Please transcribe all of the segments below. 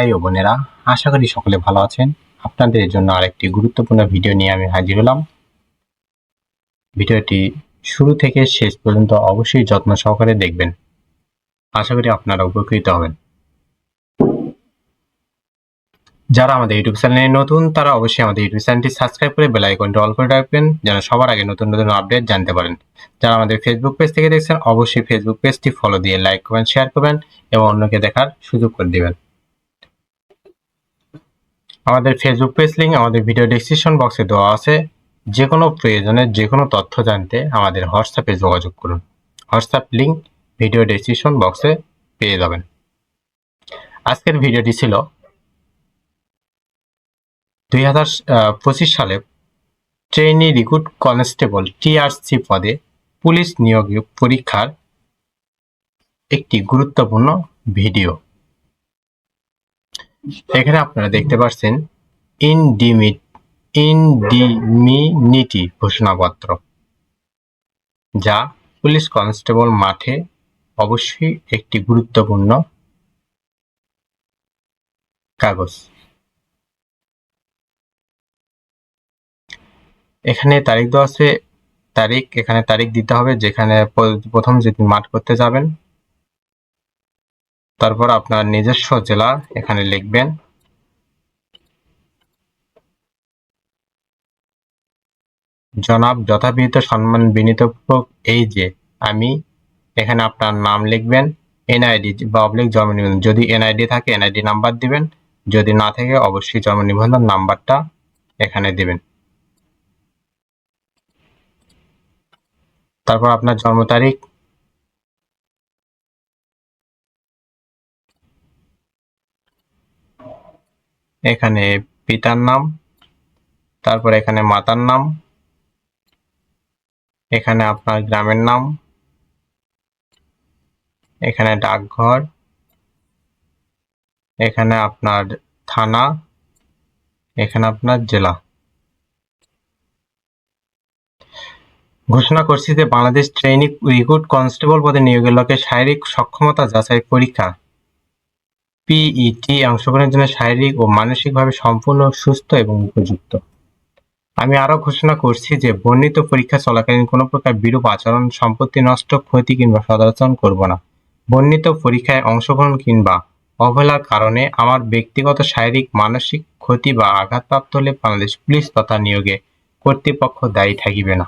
ভাই ও বোনেরা, আশা করি সকলে ভালো আছেন। আপনাদের জন্য আরেকটি গুরুত্বপূর্ণ ভিডিও নিয়ে আমি হাজির হলাম। ভিডিওটি শুরু থেকে শেষ পর্যন্ত অবশ্যই যত্ন সহকারে দেখবেন। আশা করি আপনারা উপকৃত হবেন। যারা আমাদের ইউটিউব চ্যানেলে নতুন, তারা অবশ্যই আমাদের ইউটিউব চ্যানেলটি সাবস্ক্রাইব করে বেল আইকনটি অল করে রাখবেন, যেন সবার আগে নতুন নতুন আপডেট জানতে পারেন। যারা আমাদের ফেসবুক পেজ থেকে দেখছেন, অবশ্যই ফেসবুক পেজটি ফলো দিয়ে লাইক করবেন শেয়ার করবেন এবং অন্যকে দেখার সুযোগ করে দিবেন। আমাদের ফেসবুক পেজ লিঙ্ক আমাদের ভিডিও ডিসক্রিপশন বক্সে দেওয়া আছে। যে কোনো প্রয়োজনে যে কোনো তথ্য জানতে আমাদের হোয়াটসঅ্যাপে যোগাযোগ করুন। হোয়াটসঅ্যাপ লিঙ্ক ভিডিও ডিসক্রিপশন বক্সে পেয়ে যাবেন। আজকের ভিডিওটি ছিল দুই হাজার পঁচিশ সালে ট্রেনি রিক্রুট কনস্টেবল টিআরসি পদে পুলিশ নিয়োগ পরীক্ষার একটি গুরুত্বপূর্ণ ভিডিও এখানে আপনারা দেখতে পাচ্ছেন ইনডিমিট, ইনডিমিনিটি ঘোষণাপত্র, যা পুলিশ কনস্টেবল মাঠে অবশ্যই একটি গুরুত্বপূর্ণ কাগজ। এখানে তারিখ দেওয়া আছে, তারিখ, এখানে তারিখ দিতে হবে, যেখানে প্রথম যেদিন মাঠ করতে যাবেন তারপর আপনার নিজস্ব জেলা এখানে লিখবেন। জনাব যথাবিহিত সম্মান বিনীতপূর্বক এই যে, আমি এখানে আপনার নাম লিখবেন, এনআইডি বা অবলিক জন্ম নিবন্ধন। যদি এনআইডি থাকে, এনআইডি নাম্বার দিবেন। যদি না থাকে, অবশ্যই জন্ম নিবন্ধন নাম্বারটা এখানে দিবেন। তারপর আপনার জন্ম তারিখ এখানে পিতার নাম, তারপর এখানে মাতার নাম, এখানে আপনার গ্রামের নাম, এখানে ডাকঘর, এখানে আপনার থানা, এখানে আপনার জেলা। ঘোষণা করছি যে বাংলাদেশ ট্রেনিং রিক্রুট কনস্টেবল পদে নিয়োগের লক্ষ্যে শারীরিক সক্ষমতা যাচাই পরীক্ষা পিইটি অংশগ্রহণের জন্য শারীরিক ও মানসিকভাবে সম্পূর্ণ সুস্থ এবং উপযুক্ত। আমি আরও ঘোষণা করছি যে বর্ণিত পরীক্ষা চলাকালীন কোনো প্রকার বিরূপ আচরণ, সম্পত্তি নষ্ট, ক্ষতি কিংবা সদাচরণ করব না। বর্ণিত পরীক্ষায় অংশগ্রহণ কিংবা অবহেলার কারণে আমার ব্যক্তিগত শারীরিক, মানসিক ক্ষতি বা আঘাতপ্রাপ্ত হলে বাংলাদেশ পুলিশ তথা নিয়োগে কর্তৃপক্ষ দায়ী থাকিবে না।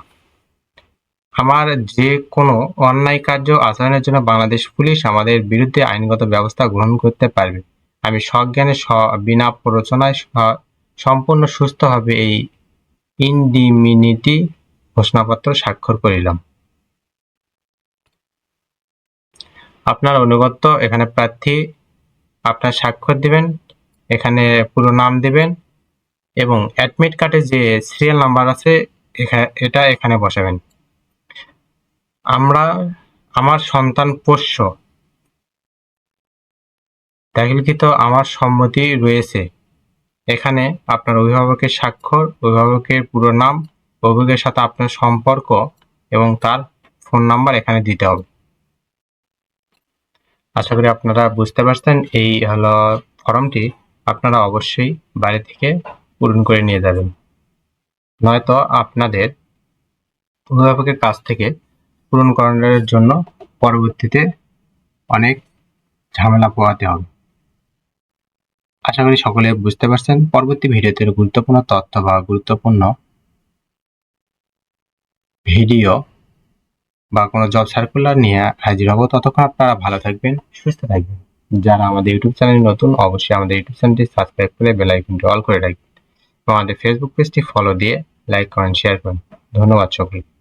আমার যে কোনো অন্যায় কার্য আচরণের জন্য বাংলাদেশ পুলিশ আমাদের বিরুদ্ধে আইনগত ব্যবস্থা গ্রহণ করতে পারবে। আমি সজ্ঞানে বিনা প্ররোচনায় সম্পূর্ণ সুস্থভাবে এই ইনডিমিনিটি ঘোষণাপত্র স্বাক্ষর করিলাম। আপনার অনুগত এখানে প্রার্থী আপনার স্বাক্ষর দিবেন, এখানে পুরো নাম দিবেন এবং অ্যাডমিট কার্ডে যে সিরিয়াল নাম্বার আছে এখানে এটা এখানে বসাবেন। আমরা আমার সন্তান পোষ্য। দাখিলকৃত আমার সম্মতি রয়েছে। এখানে আপনার অভিভাবকের স্বাক্ষর, অভিভাবকের পুরো নাম, অভিভাবকের সাথে আপনার সম্পর্ক এবং তার ফোন নাম্বার এখানে দিতে হবে। আশা করি আপনারা বুঝতে পারছেন, এই হলো ফর্মটি। আপনারা অবশ্যই বাড়ি থেকে পূরণ করে নিয়ে যাবেন। নয়তো আপনাদের অভিভাবকের কাছ থেকে পূরণ করানোর জন্য পরবর্তীতে অনেক ঝামেলা পোহাতে হবে। আশা করি সকলে বুঝতে পারছেন। পরবর্তী ভিডিওতে গুরুত্বপূর্ণ তথ্য বা গুরুত্বপূর্ণ ভিডিও বা কোনো জব সার্কুলার নিয়ে হাজির হব। ততক্ষণ আপনারা ভালো থাকবেন, সুস্থ থাকবেন। যারা আমাদের ইউটিউব চ্যানেল নতুন, অবশ্যই আমাদের ইউটিউব চ্যানেলটি সাবস্ক্রাইব করে বেল আইকনটি অল করে রাখবেন। এবং আমাদের ফেসবুক পেজটি ফলো দিয়ে লাইক করেন শেয়ার করেন। ধন্যবাদ সকলকে।